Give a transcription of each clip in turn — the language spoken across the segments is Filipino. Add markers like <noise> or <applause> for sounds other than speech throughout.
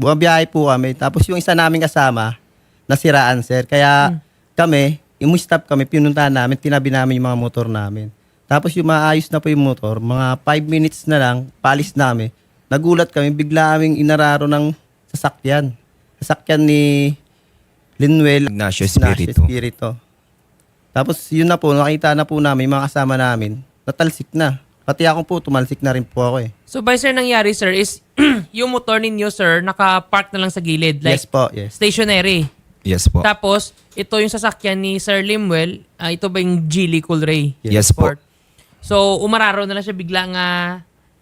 bumabiyahe po kami. Tapos yung isa naming kasama, nasiraan, sir. Kaya kami, imu-stop kami, pinuntahan namin, tinabi namin yung mga motor namin. Tapos yung maayos na po yung motor, mga 5 minutes na lang, palis namin. Nagulat kami, bigla aming inararo ng sasakyan. Sasakyan ni Linwell Ignacio Espiritu. Espiritu. Tapos yun na po, nakita na po namin, yung mga kasama namin, natalsik na. Pati ako po, tumalsik na rin po ako eh. So, by sir, nangyari, sir, is <clears throat> yung motor ninyo, sir, naka-park na lang sa gilid. Like, yes po, yes. stationary. Yes po. Tapos, ito yung sasakyan ni Sir Limwell. ah, ito ba yung Geely Cool Ray? Yes po. Sport. So, umararo na lang siya bigla nga.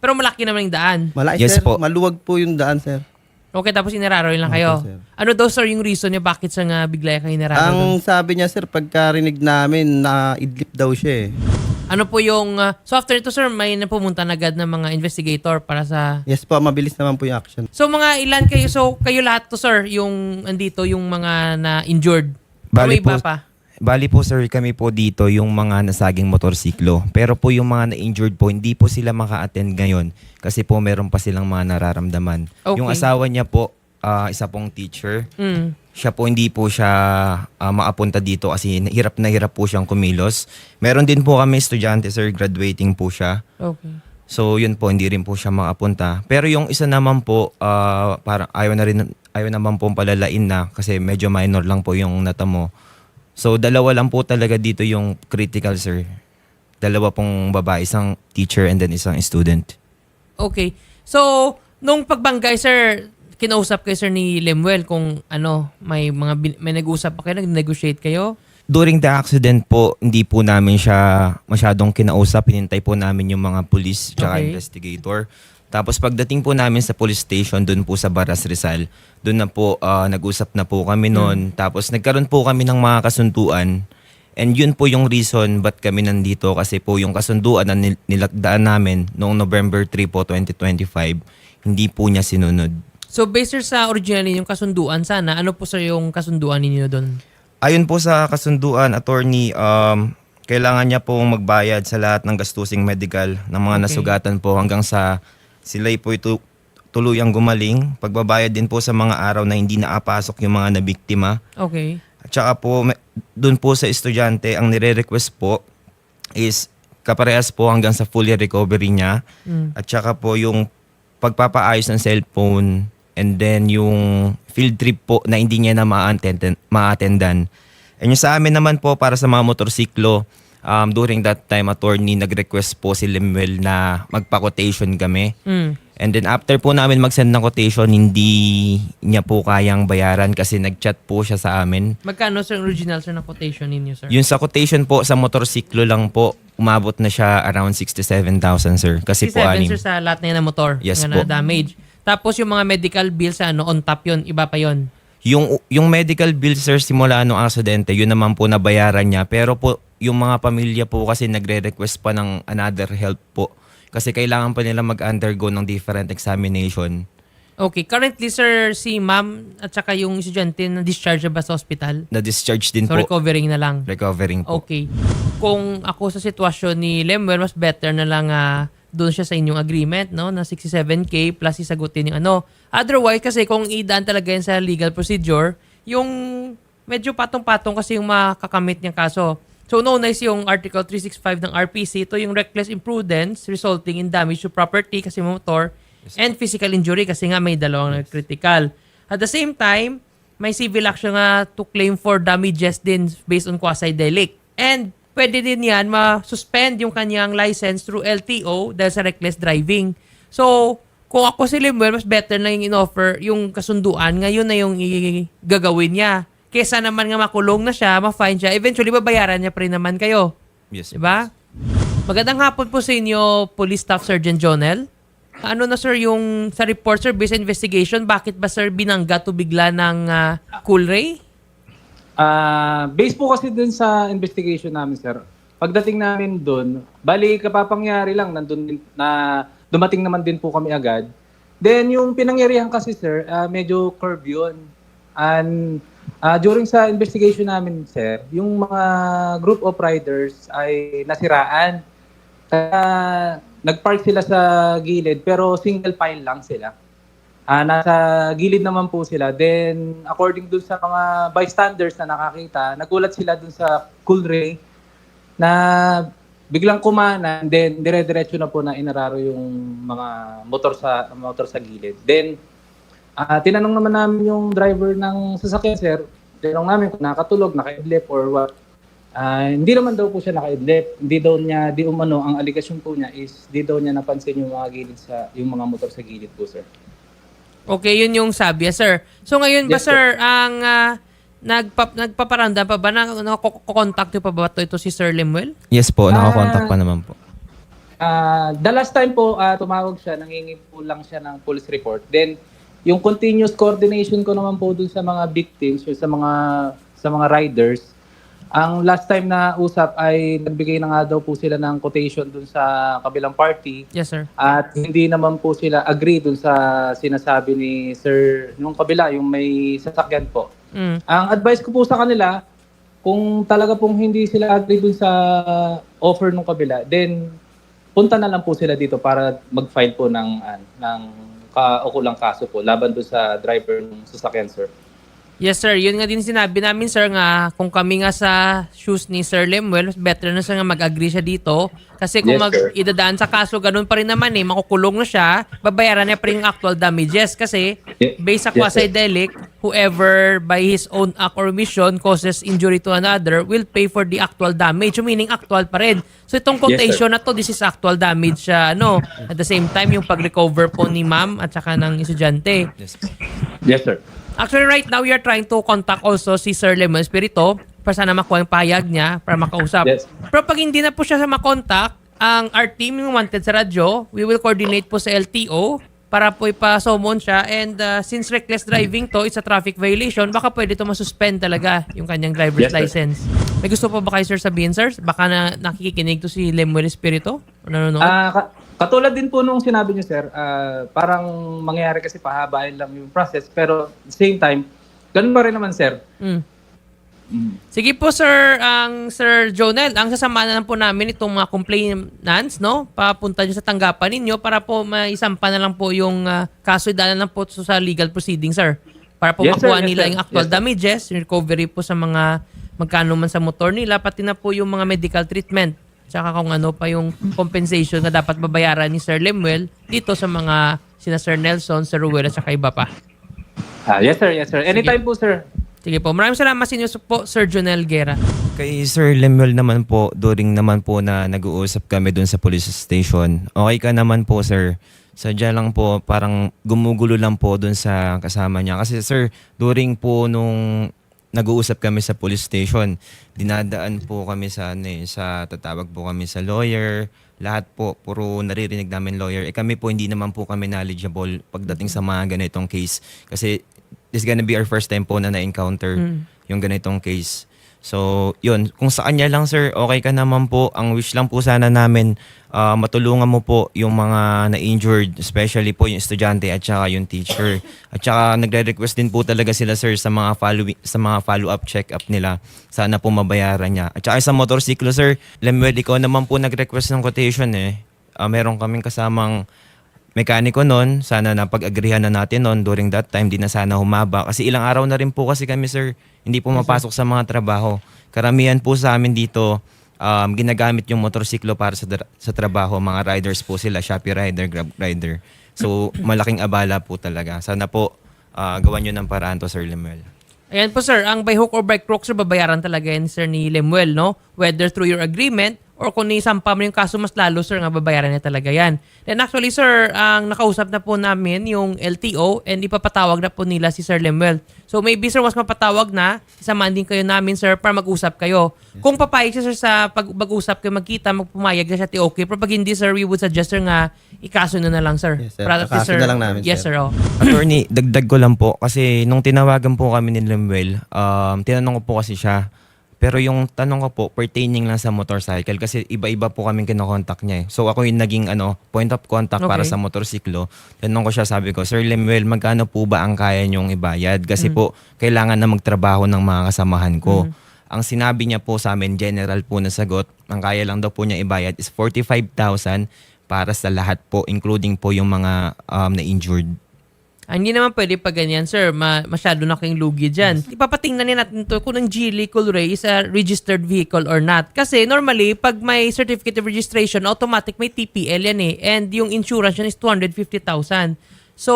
Pero malaki naman yung daan. Malaki Yes sir, po. maluwag po yung daan sir. Okay, tapos inararo lang kayo. Opo, sir. Ano daw, sir, yung reason niya bakit siya nga bigla kayo inararo? Ang dun? sabi niya sir, pagkarinig namin, na idlip daw siya eh. Ano po yung... ah, so, after ito, sir, may napumunta na agad ng mga investigator para sa... Yes po, mabilis naman po yung action. So, mga ilan kayo? So, kayo lahat to, sir, yung andito, yung mga na-injured. Bali po- pa? Bali po sir, kami po dito yung mga nasaging motorsiklo. Pero po yung mga na-injured po, hindi po sila maka-attend ngayon kasi po meron pa silang mga nararamdaman. Okay. Yung asawa niya po, ah, isa pong teacher. Mm. Siya po hindi po siya ah, makapunta dito kasi hirap na hirap po siyang kumilos. Meron din po kami estudyante sir, graduating po siya. Okay. So yun po, hindi rin po siya makapunta. Pero yung isa naman po, ah, parang ayaw na rin, ayaw naman po palalain na kasi medyo minor lang po yung natamo. So dalawa lang po talaga dito yung critical sir. Dalawa pong babae, isang teacher and then isang student. Okay. So, nung pagbanggay, sir, kinausap kayo, sir, ni Lemuel kung ano, may mga bin- may nag-usap pa kayo, nag-negotiate kayo? During the accident po, hindi po namin siya masyadong kinausap. Hinintay po namin yung mga police tsaka Okay. investigator. Tapos pagdating po namin sa police station, doon po sa Baras Rizal, doon na po ah, nag-usap na po kami noon. Tapos nagkaroon po kami ng mga kasunduan. And yun po yung reason ba't kami nandito kasi po yung kasunduan na nil- nilagdaan namin noong November 3 po, 2025, hindi po niya sinunod. So, based sa original yung kasunduan sana, ano po sir yung kasunduan ninyo doon? Ayon po sa kasunduan, attorney, um, kailangan niya pong magbayad sa lahat ng gastusing medical ng mga Okay. nasugatan po hanggang sa sila'y po ito tuluyang gumaling. Pagbabayad din po sa mga araw na hindi naapasok yung mga nabiktima. Okay. At saka po, dun po sa estudyante, ang nire-request po is kaparehas po hanggang sa fully recovery niya. Mm. At saka po yung pagpapaayos ng cellphone and then yung field trip po na hindi niya na ma-attend- ma-attendan. And yung sa amin naman po para sa mga motorsiklo, um, during that time attorney nag-request po si Lemuel na magpa-quotation kami. Mm. And then after po namin mag-send ng quotation, hindi niya po kayang bayaran kasi nag-chat po siya sa amin. Magkano sir original sir na quotation ninyo, sir? Yung sa quotation po sa motorsiklo lang po, umabot na siya around 67,000 sir. Kasi po 67 anim. sir sa lahat na yan na motor Yes na po. damage. Tapos yung mga medical bills ano, on top yun, iba pa yun. Yung yung medical bill sir simula nung aksidente, yun naman po nabayaran niya. Pero po yung mga pamilya po kasi nagre-request pa ng another help po. Kasi kailangan pa nila mag-undergo ng different examination. Okay, currently sir, si ma'am at saka yung estudyante na discharge na ba sa hospital? Na-discharge din So po. recovering na lang. Recovering po. Okay. Kung ako sa sitwasyon ni Lemuel, mas better na lang ah, doon siya sa inyong agreement, no? Na 67K plus isagutin yung ano. Otherwise, kasi kung idaan talaga yan sa legal procedure, yung medyo patong-patong kasi yung makakamit niyang kaso. So, known as yung Article 365 ng RPC, ito yung reckless imprudence resulting in damage to property kasi motor and physical injury kasi nga may dalawang critical. At the same time, may civil action nga to claim for damages din based on quasi-delict. And pwede din yan ma-suspend yung kanyang license through LTO dahil sa reckless driving. So, kung ako si Limuel, mas better na yung in-offer yung kasunduan. Ngayon na yung gagawin niya. Kesa naman nga makulong na siya, ma-fine siya, eventually babayaran niya pa rin naman kayo. Yes. Diba? Magandang hapon po sa inyo, Police Staff Sergeant Jonel. Ano na sir yung sa report sir based investigation, bakit ba sir binangga to bigla ng ah, Cool Ray? Ah, based po kasi dun sa investigation namin, sir. Pagdating namin dun, bali kapapangyari lang nandun din, na dumating naman din po kami agad. Then yung pinangyarihan kasi, sir, ah, medyo curve yun. And ah, during sa investigation namin, sir, yung mga group of riders ay nasiraan. Kaya nagpark sila sa gilid pero single file lang sila. Ah, nasa gilid naman po sila. Then, according dun sa mga bystanders na nakakita, nagulat sila dun sa cool ray na biglang kumana, then dire-diretso na po na inararo yung mga motor sa motor sa gilid. Then, ah tinanong naman namin yung driver ng sasakyan, sir. Tinanong namin kung nakatulog, naka-idlip or what. Ah, hindi naman daw po siya naka-idlip. Hindi daw niya, di umano, ang aligasyon po niya is di daw niya napansin yung mga gilid sa, yung mga motor sa gilid po, sir. Okay, yun yung sabi, yes, sir. So ngayon ba, Yes, sir, ang ah, nagpa, nagpaparanda pa ba? Na, Nakakontact nyo pa ba ito, ito si Sir Lemuel? Yes po, nakakontak pa naman po. Ah, the last time po ah, tumawag siya, nangingi po lang siya ng police report. Then yung continuous coordination ko naman po dun sa mga victims, yung sa mga sa mga riders, ang last time na usap ay nagbigay na nga daw po sila ng quotation dun sa kabilang party Yes, sir. at hindi naman po sila agree dun sa sinasabi ni Sir yung kabila, yung may sasakyan po. Mm. Ang advice ko po sa kanila, kung talaga pong hindi sila agree dun sa offer ng kabila, then punta na lang po sila dito para mag-file po ng, an, ng kaukulang kaso po laban doon sa driver ng sasakyan, sir. Yes, sir. Yun nga din sinabi namin, sir, nga kung kami nga sa shoes ni Sir Lemuel, better na sir nga mag-agree siya dito. Kasi kung Yes, mag sir. idadaan sa kaso, ganun pa rin naman eh, makukulong na siya, babayaran niya pa rin actual damages. Kasi based sa yes, sir. quasi-delict, whoever by his own act or omission causes injury to another will pay for the actual damage. So meaning actual pa rin. So itong quotation na to, this is actual damage siya. ano. At the same time, yung pag-recover po ni ma'am at saka ng estudyante. Yes. Yes, sir. Actually, right now, we are trying to contact also si Sir Lemon Espirito para sana makuha yung payag niya para makausap. Yes. Pero pag hindi na po siya sa makontak, ang our team yung wanted sa radyo, we will coordinate po sa LTO para po ipa-summon siya. And uh, since reckless driving to, it's a traffic violation, baka pwede to masuspend talaga yung kanyang driver's Yes, sir. license. May gusto pa ba kayo, sir, sabihin, sir? Baka na nakikinig to si Lemuel Espirito? O nanonood? Ah, ka- katulad din po nung sinabi niyo, sir, ah, parang mangyayari kasi pahabain lang yung process, pero at the same time, ganun pa rin naman, sir. Mm. Mm. Sige po sir, ang Sir Jonel, ang sasama na lang po namin itong mga complainants, no? Papunta nyo sa tanggapan ninyo para po maisampa na lang po yung ah, kaso idala na po sa legal proceeding, sir. Para po Yes, sir. makuha Yes, nila sir. yung actual Yes, sir. damages, yung recovery po sa mga magkano man sa motor nila, pati na po yung mga medical treatment. Tsaka kung ano pa yung compensation na dapat babayaran ni Sir Lemuel dito sa mga sina Sir Nelson, Sir Ruel at saka iba pa. Ah, yes, sir. Yes, sir. Anytime po, sir. Sige po. Maraming salamat sa inyo po, Sir Jonel Guerra. Kay Sir Lemuel naman po, during naman po na nag-uusap kami doon sa police station, okay ka naman po sir. Sadya lang po, parang gumugulo lang po doon sa kasama niya. Kasi sir, during po nung nag-uusap kami sa police station, dinadaan po kami sa, ano eh, sa tatawag po kami sa lawyer, lahat po, puro naririnig namin lawyer. Eh kami po, hindi naman po kami knowledgeable pagdating sa mga ganitong case. Kasi this gonna be our first time po na na-encounter yung ganitong case. So, yun. Kung sa kanya lang, sir, okay ka naman po. Ang wish lang po sana namin, ah, matulungan mo po yung mga na-injured, especially po yung estudyante at saka yung teacher. At saka nagre-request din po talaga sila, sir, sa mga follow sa mga follow-up check-up nila. Sana po mabayaran niya. At saka sa motorsiklo, sir, Lemuel, ikaw naman po nag-request ng quotation eh. Ah, meron kaming kasamang mekaniko nun, sana napag-agrihan na natin nun during that time, di na sana humaba. Kasi ilang araw na rin po kasi kami sir, hindi po mapasok sa mga trabaho. Karamihan po sa amin dito, um, ginagamit yung motorsiklo para sa, sa trabaho. Mga riders po sila, Shopee rider, Grab rider. So <laughs> malaking abala po talaga. Sana po ah, gawan nyo ng paraan to Sir Lemuel. Ayan po sir, ang by hook or by crook sir, babayaran talaga yan sir ni Lemuel, no? Whether through your agreement or kung nisampa mo yung kaso mas lalo sir, nga babayaran niya talaga yan. Then actually sir, ang nakausap na po namin yung LTO and ipapatawag na po nila si Sir Lemuel. So maybe sir, mas mapatawag na, samahan din kayo namin sir para mag-usap kayo. Kung papayag siya sir sa pag- mag-usap kayo, magkita, magpumayag na siya, ti okay. Pero pag hindi sir, we would suggest sir nga ikaso na na lang sir. Yes, sir. Para Kakaso na lang namin, Yes sir. sir, oh. Attorney, dagdag ko lang po kasi nung tinawagan po kami ni Lemuel, um, tinanong ko po kasi siya. Pero yung tanong ko po, pertaining lang sa motorcycle kasi iba-iba po kaming kinokontak niya eh. So ako yung naging ano, point of contact para Okay. sa motorsiklo. Tanong ko siya, sabi ko, Sir Lemuel, magkano po ba ang kaya niyong ibayad? Kasi po, kailangan na magtrabaho ng mga kasamahan ko. Ang sinabi niya po sa amin, general po na sagot, ang kaya lang daw po niya ibayad is 45,000 para sa lahat po, including po yung mga um, na-injured. Ah, hindi naman pwede pa ganyan, sir. Ma- masyado na kayong lugi dyan. Ipapatingnan din natin to kung ang Geely Coolray is a registered vehicle or not. Kasi normally, pag may certificate of registration, automatic may TPL yan eh. And yung insurance yan is 250,000. So,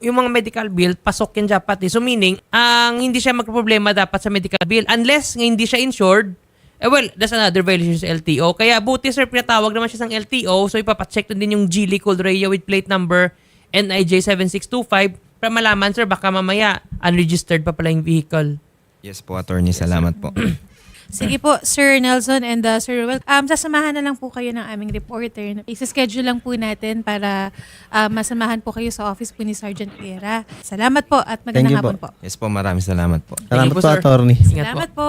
yung mga medical bill, pasok yan dapat eh. So meaning, ang hindi siya magproblema dapat sa medical bill. Unless nga hindi siya insured, eh well, that's another violation sa LTO. Kaya buti sir, pinatawag naman siya sa LTO. So ipapacheck na din yung Geely Coolray with plate number NIJ7625 para malaman sir, baka mamaya unregistered pa pala yung vehicle. Yes po, attorney. Salamat po. <clears throat> Sige po, Sir Nelson and uh, Sir Ruel. Um, sasamahan na lang po kayo ng aming reporter. Isa-schedule lang po natin para uh, masamahan po kayo sa office po ni Sergeant Piera. Salamat po at magandang hapon po. Yes po, maraming salamat po. Salamat po, po, attorney. Ingat po. Salamat po.